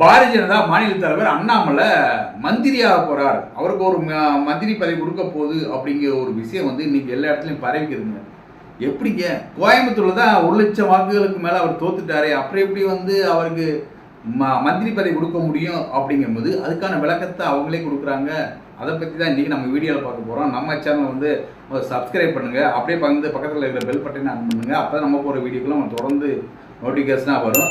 பாரதிய ஜனதா மாநில தலைவர் அண்ணாமலை மந்திரியாக போகிறார் அவருக்கு ஒரு ம- மந்திரி பதவி கொடுக்க போகுது அப்படிங்கிற ஒரு விஷயம் வந்து இன்னைக்கு எல்லா இடத்துலையும் பரவிக்குதுங்க. எப்படிங்க? கோயம்புத்தூரில் தான் ஒரு லட்சம் வாக்குகளுக்கு மேலே அவர் தோத்துட்டாரே. அப்புறம் எப்படி வந்து அவருக்கு ம மந்திரி பதவி கொடுக்க முடியும் அப்படிங்கும்போது அதுக்கான விளக்கத்தை அவங்களே கொடுக்குறாங்க. அதை பற்றி தான் இன்றைக்கி நம்ம வீடியோவில் பார்க்க போகிறோம் நம்ம சேனல் வந்து சப்ஸ்கிரைப் பண்ணுங்கள் அப்படியே பக்கத்து பக்கத்தில் இருக்கிற பெல் பட்டனை ஆன் பண்ணுங்கள் அப்போ நம்ம போகிற வீடியோக்குள்ள நம்ம தொடர்ந்து நோட்டிஃபிகேஷனாக வரும்.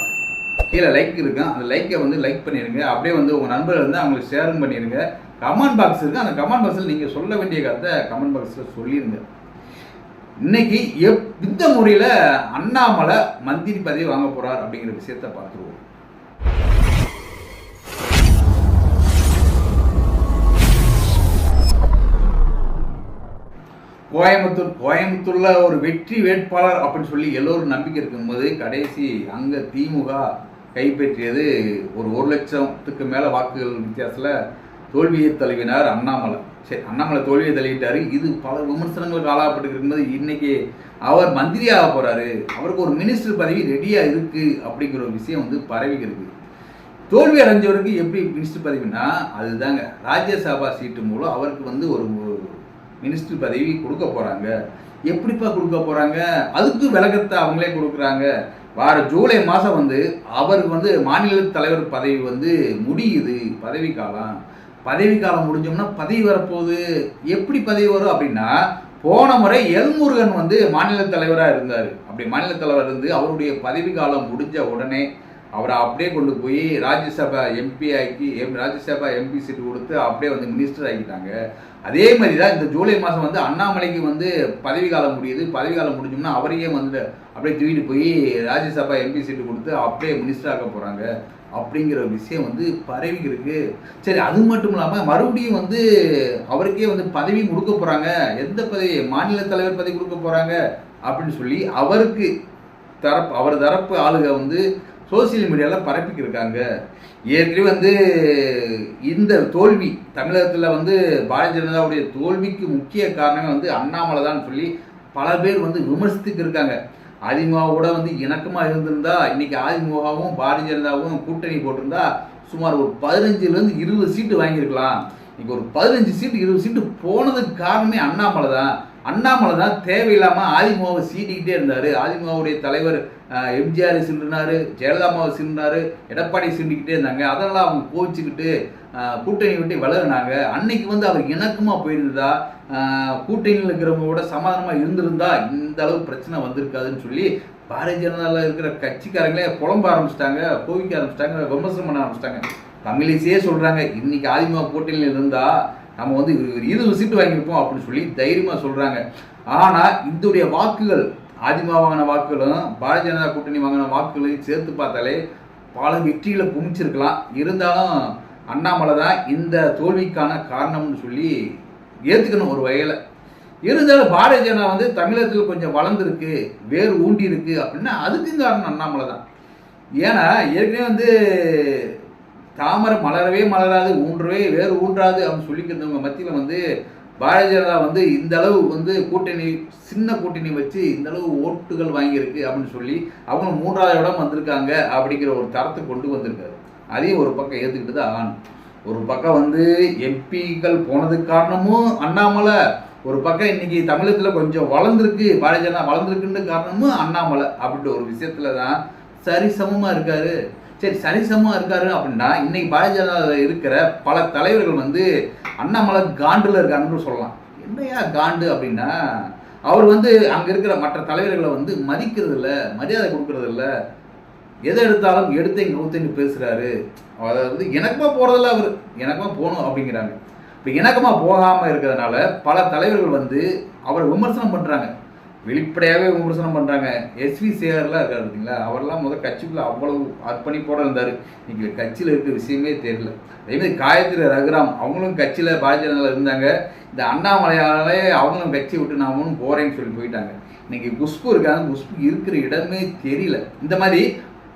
கீழே லைக் இருக்கும். அந்த லைக்கை வந்து லைக் பண்ணிடுங்க அப்படியே வந்து உங்கள் நண்பர்கள் வந்து அவங்களுக்கு ஷேரும் பண்ணிடுங்க கமெண்ட் பாக்ஸ் இருக்குது அந்த கமெண்ட் பாக்ஸில் நீங்கள் சொல்ல வேண்டிய கருத்தை கமெண்ட் பாக்ஸில் சொல்லிடுங்க இன்னைக்கு எப் இந்த முறையில் அண்ணாமலை மந்திரி பதவி வாங்க போகிறார் அப்படிங்கிற விஷயத்தை பார்த்துருவோம். கோயம்புத்தூர் கோயம்புத்தூரில் ஒரு வெற்றி வேட்பாளர் அப்படின்னு சொல்லி எல்லோரும் நம்பிக்கை இருக்கும்போது கடைசி அங்கே திமுக கைப்பற்றியது ஒரு ஒரு லட்சத்துக்கு மேலே வாக்குகள் வித்தியாசத்தில் தோல்வியை தழுவினார் அண்ணாமலை. சரி அண்ணாமலை தோல்வியை தழுவிட்டார். இது பல விமர்சனங்களுக்கு ஆளாகப்பட்டு இருக்கும்போது இன்னைக்கு அவர் மந்திரியாக போகிறாரு அவருக்கு ஒரு மினிஸ்டர் பதவி ரெடியாக இருக்குது அப்படிங்கிற ஒரு விஷயம் வந்து பரவிக்கிறது தோல்வி அடைஞ்சவருக்கு எப்படி மினிஸ்டர் பதவினா அதுதாங்க. ராஜ்யசபா சீட்டு மூலம் அவருக்கு வந்து ஒரு மினிஸ்டர் பதவி கொடுக்க போகிறாங்க எப்படிப்பா கொடுக்க போகிறாங்க அதுக்கு விளக்கத்தை அவங்களே கொடுக்குறாங்க. வார ஜூலை மாதம் வந்து அவருக்கு வந்து மாநில தலைவர் பதவி வந்து முடியுது பதவி காலம். பதவி காலம் முடிஞ்சோம்னா பதவி வரப்போகுது. எப்படி பதவி வரும் அப்படின்னா போன முறை எல்முருகன் வந்து மாநில தலைவராக இருந்தார். அப்படி மாநில தலைவர் இருந்து அவருடைய பதவி காலம் முடிஞ்ச உடனே அவரை அப்படியே கொண்டு போய் ராஜ்யசபா எம்பி ஆக்கி எம் ராஜ்யசபா எம்பி சீட்டு கொடுத்து அப்படியே வந்து மினிஸ்டர் ஆக்கிட்டாங்க. அதே மாதிரி தான் இந்த ஜூலை மாதம் வந்து அண்ணாமலைக்கு வந்து பதவி காலம் முடியுது. பதவி காலம் முடிஞ்சோம்னா அவரையே வந்து அப்படியே தூக்கிட்டு போய் ராஜ்யசபா எம்பி சீட்டு கொடுத்து அப்படியே மினிஸ்டர் ஆக்க போகிறாங்க அப்படிங்கிற விஷயம் வந்து பரவி இருக்கு. சரி அது மட்டும் இல்லாமல் மறுபடியும் வந்து அவருக்கே வந்து பதவி கொடுக்க போகிறாங்க எந்த பதவி? மாநில தலைவர் பதவி கொடுக்க போகிறாங்க அப்படின்னு சொல்லி அவருக்கு தரப்பு அவர் தரப்பு ஆளுக வந்து சோசியல் மீடியாவில் பரப்பிக்கிருக்காங்க. ஏற்கனவே வந்து இந்த தோல்வி தமிழகத்தில் வந்து பாரதிய ஜனதாவுடைய தோல்விக்கு முக்கிய காரணமே வந்து அண்ணாமலை தான் சொல்லி பல பேர் வந்து விமர்சித்துக்கு இருக்காங்க அதிமுகவோட வந்து இணக்கமாக இருந்திருந்தா இன்னைக்கு அதிமுகவும் பாரதிய ஜனதாவும் கூட்டணி போட்டிருந்தா சுமார் ஒரு பதினஞ்சுலேருந்து இருபது சீட்டு வாங்கியிருக்கலாம். இன்னைக்கு ஒரு பதினஞ்சு சீட்டு இருபது சீட்டு போனதுக்கு காரணமே அண்ணாமலை தான். அண்ணாமலை தான் தேவையில்லாமல் அதிமுகவை சீட்டிக்கிட்டே இருந்தார். அதிமுகவுடைய தலைவர் எம்ஜிஆர் சிண்டினாரு ஜெயலலிதாமாவை சிண்டினாரு எடப்பாடி சிண்டிக்கிட்டே இருந்தாங்க. அதெல்லாம் அவங்க கோவிச்சுக்கிட்டு கூட்டணி விட்டு விலகுனாங்க. அன்னைக்கு வந்து அவர் இணக்கமாக போயிருந்ததா? கூட்டணியில் கூட்டணியில் இருக்கிறவங்களோட சமாதானமாக இருந்திருந்தா இந்த அளவு பிரச்சனை வந்திருக்காதுன்னு சொல்லி பாரதிய ஜனதாவில் இருக்கிற கட்சிக்காரங்களே புலம்ப ஆரம்பிச்சிட்டாங்க கோவிக்க ஆரம்பிச்சிட்டாங்க விமர்சனம் பண்ண ஆரம்பிச்சிட்டாங்க. தமிழிசையே சொல்கிறாங்க இன்னைக்கு அதிமுக கூட்டணியில் இருந்தால் நம்ம வந்து ஒரு இருபது சீட்டு வாங்கியிருப்போம் அப்படின்னு சொல்லி தைரியமாக சொல்கிறாங்க ஆனால் இதோடைய வாக்குகள் அதிமுக வாங்கின வாக்குகளும் பாரதிய ஜனதா கூட்டணி வாங்கின வாக்குகளையும் சேர்த்து பார்த்தாலே பல வெற்றிகளை குமிச்சிருக்கலாம் இருந்தாலும் அண்ணாமலை தான் இந்த தோல்விக்கான காரணம்னு சொல்லி ஏற்றுக்கணும் ஒரு வகையில். இருந்தாலும் பாரதிய ஜனதா வந்து தமிழகத்தில் கொஞ்சம் வளர்ந்துருக்கு வேர் ஊண்டி இருக்குது அப்படின்னா அதுக்கும் காரணம் அண்ணாமலை தான். ஏன்னா ஏற்கனவே வந்து தாமரை மலரவே மலராது ஊன்றவே வேறு ஊன்றாது அப்படின்னு சொல்லிக்கிறவங்க மத்தியில் வந்து பாரதிய ஜனதா வந்து இந்த அளவு வந்து கூட்டணி சின்ன கூட்டணி வச்சு இந்த அளவு ஓட்டுகள் வாங்கியிருக்கு அப்படின்னு சொல்லி அவங்க மூன்றாவது இடம் வந்திருக்காங்க அப்படிங்கிற ஒரு தரத்தை கொண்டு வந்திருக்காரு. அதையும் ஒரு பக்கம் ஏற்றுக்கிட்டு தான் ஆகணும். ஒரு பக்கம் வந்து எம்பிக்கள் போனதுக்கு காரணமும் அண்ணாமலை ஒரு பக்கம் இன்னைக்கு தமிழகத்தில் கொஞ்சம் வளர்ந்துருக்கு பாரதிய ஜனதா வளர்ந்துருக்குன்னு காரணமும் அண்ணாமலை அப்படின்ற ஒரு விஷயத்துல தான் சரிசமமாக இருக்காரு. சரி சரிசமமாக இருக்காரு அப்படின்னா இன்னைக்கு பாரதிய ஜனதாவில் இருக்கிற பல தலைவர்கள் வந்து அண்ணாமலை காண்டில் இருக்காங்கன்னு சொல்லலாம். என்னையா காண்டு அப்படின்னா அவர் வந்து அங்கே இருக்கிற மற்ற தலைவர்களை வந்து மதிக்கிறது இல்லை மரியாதை கொடுக்கறது இல்லை எதை எடுத்தாலும் எடுத்தேன் கவுத்தேன்னு பேசுகிறாரு அதாவது எனக்குமா போகிறதில்ல அவர். எனக்குமா போகணும் அப்படிங்கிறாங்க. இப்போ இணக்கமாக போகாமல் இருக்கிறதுனால பல தலைவர்கள் வந்து அவரை விமர்சனம் பண்ணுறாங்க வெளிப்படையாகவே விமர்சனம் பண்ணுறாங்க எஸ்வி சேகர்லாம் இருக்காரு பார்த்தீங்களா அவர்லாம் முதல் கட்சிக்குள்ளே அவ்வளவு அர்ப்பணிப்போட இருந்தார். இன்றைக்கி கட்சியில் இருக்க விஷயமே தெரியல. அதேமாதிரி காயத்ரி ரகுராம் அவங்களும் கட்சியில் பாரதிய ஜனதாவில் இருந்தாங்க. இந்த அண்ணாமலையாலே அவங்களும் கட்சி விட்டு நாமும் போகிறேன்னு சொல்லி போயிட்டாங்க. இன்றைக்கி குஷ்பு இருக்காங்க. குஷ்பு இருக்கிற இடமே தெரியல. இந்த மாதிரி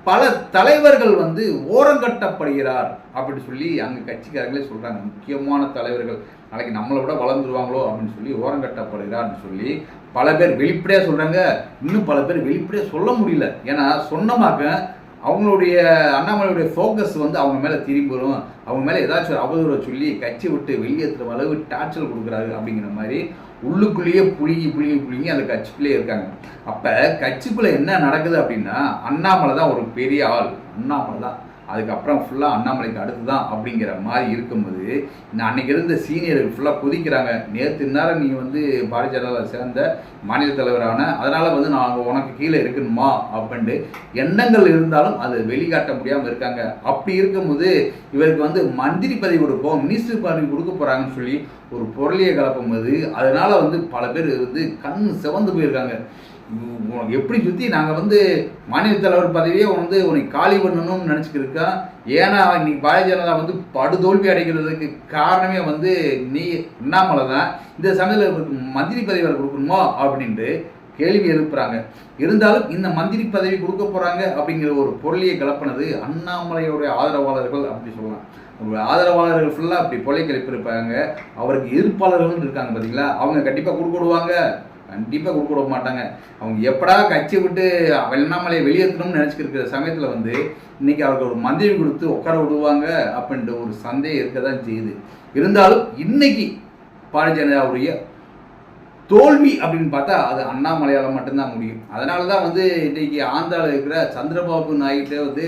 பல தலைவர்கள் வந்து ஓரங்கட்டப்படுகிறார் அப்படின்னு சொல்லி அங்கே கட்சிக்காரங்களே சொல்கிறாங்க முக்கியமான தலைவர்கள். நாளைக்கு நம்மளை விட வளர்ந்துருவாங்களோ அப்படின்னு சொல்லி ஓரங்கட்டப்படுகிறார்னு சொல்லி பல பேர் வெளிப்படையாக சொல்கிறாங்க இன்னும் பல பேர் வெளிப்படையாக சொல்ல முடியல. ஏன்னா சொன்னமாக்க அவங்களுடைய அண்ணாமலையுடைய ஃபோக்கஸ் வந்து அவங்க மேலே திரும்பிடும் அவங்க மேலே ஏதாச்சும் ஒரு அவதூறை சொல்லி கட்சி விட்டு வெளியேற்றுற அளவு டார்ச்சர் கொடுக்குறாரு அப்படிங்கிற மாதிரி உள்ளுக்குள்ளேயே புழுங்கி புழுங்கி புழுங்கி அந்த கட்சிக்குள்ளேயே இருக்காங்க. அப்போ கட்சிக்குள்ளே என்ன நடக்குது அப்படின்னா அண்ணாமலை தான் ஒரு பெரிய ஆள். அண்ணாமலை தான். அதுக்கப்புறம் ஃபுல்லாக அண்ணாமலைக்கு அடுத்து தான் அப்படிங்கிற மாதிரி இருக்கும்போது நான் அன்றைக்கி இருந்த சீனியர்கள் ஃபுல்லாக குதிக்கிறாங்க. நேற்று நேரம் நீ வந்து பாரதிய ஜனதாவில் சேர்ந்த மாநில தலைவரான அதனால் வந்து நான் உனக்கு கீழே இருக்கணுமா அப்படின்ட்டு எண்ணங்கள் இருந்தாலும் அதை வெளிக்காட்ட முடியாமல் இருக்காங்க. அப்படி இருக்கும்போது இவருக்கு வந்து மந்திரி பதவி கொடுப்போம் மினிஸ்டர் பதவி கொடுக்க போகிறாங்கன்னு சொல்லி ஒரு பொருளியை கலப்பும் போது அதனால வந்து பல பேர் வந்து கண் சிவந்து போயிருக்காங்க. உனக்கு எப்படி சுற்றி நாங்கள் வந்து மாநில தலைவர் பதவியே வந்து உனக்கு காலி பண்ணணும்னு நினச்சிக்கிட்டு ஏன்னா இன்னைக்கு பாரதிய ஜனதா வந்து படுதோல்வி அடைகிறதுக்கு காரணமே வந்து நீ அண்ணாமலை தான். இந்த சமயத்தில் இவருக்கு மந்திரி பதவி கொடுக்கணுமோ? அப்படின்ட்டு கேள்வி எழுப்புறாங்க. இருந்தாலும் இந்த மந்திரி பதவி கொடுக்க போகிறாங்க அப்படிங்கிற ஒரு பொருளியை கலப்பினது அண்ணாமலையோடைய ஆதரவாளர்கள் அப்படி சொல்லலாம். ஆதரவாளர்கள் ஃபுல்லாக அப்படி பொலை கிளப்பியிருப்பாங்க அவருக்கு எதிர்ப்பாளர்கள் இருக்காங்க பார்த்தீங்களா அவங்க கண்டிப்பாக கொடுக்க விடுவாங்க. கண்டிப்பாக கொடுக்க விட மாட்டாங்க. அவங்க எப்படா கட்சி விட்டு வெள்ளாமலையை வெளியேற்றணும்னு நினச்சிக்கிட்டு இருக்கிற சமயத்தில் வந்து இன்னைக்கு அவருக்கு ஒரு மந்திரி கொடுத்து உட்கார விடுவாங்க அப்படின்ற ஒரு சந்தேகம் இருக்க தான் செய்யுது. இருந்தாலும் இன்னைக்கு பாரதிய ஜனதாவுடைய தோல்வி அப்படின்னு பார்த்தா அது அண்ணாமலையால் மட்டும்தான் முடியும். அதனால தான் வந்து இன்றைக்கி ஆந்திராவில் இருக்கிற சந்திரபாபு நாயுட்டே வந்து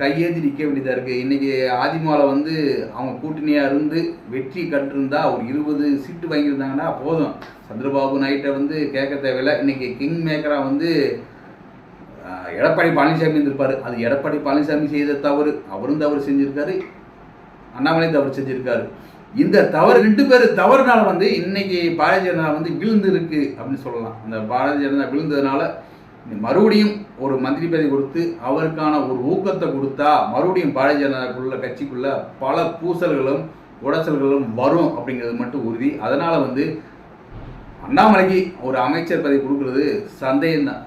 கையேந்தி நிற்க வேண்டியதாக இருக்குது இன்றைக்கி ஆதிமாவில் வந்து அவங்க கூட்டணியாக இருந்து வெற்றி கட்டிருந்தா ஒரு இருபது சீட்டு வாங்கியிருந்தாங்கன்னா போதும். சந்திரபாபு நாயுட்டை வந்து கேட்க தேவையில்லை. இன்றைக்கி கிங் மேக்கராக வந்து எடப்பாடி பழனிசாமி இருந்திருப்பார். அது எடப்பாடி பழனிசாமி செய்த தவறு. அவரும் தவறு செஞ்சுருக்காரு. அண்ணாமலை தவறு செஞ்சுருக்காரு. இந்த தவறு ரெண்டு பேர் தவறுனால வந்து இன்னைக்கு பாரதிய ஜனதா வந்து விழுந்து இருக்கு அப்படின்னு சொல்லலாம். அந்த பாரதிய ஜனதா விழுந்ததுனால மறுபடியும் ஒரு மந்திரி பதவி கொடுத்து அவருக்கான ஒரு ஊக்கத்தை கொடுத்தா மறுபடியும் பாரதிய ஜனதாக்குள்ள கட்சிக்குள்ள பல பூசல்களும் உடச்சல்களும் வரும் அப்படிங்கிறது மட்டும் உறுதி. அதனால வந்து அண்ணாமலைக்கு ஒரு அமைச்சர் பதவி கொடுக்கறது சந்தேகம் தான்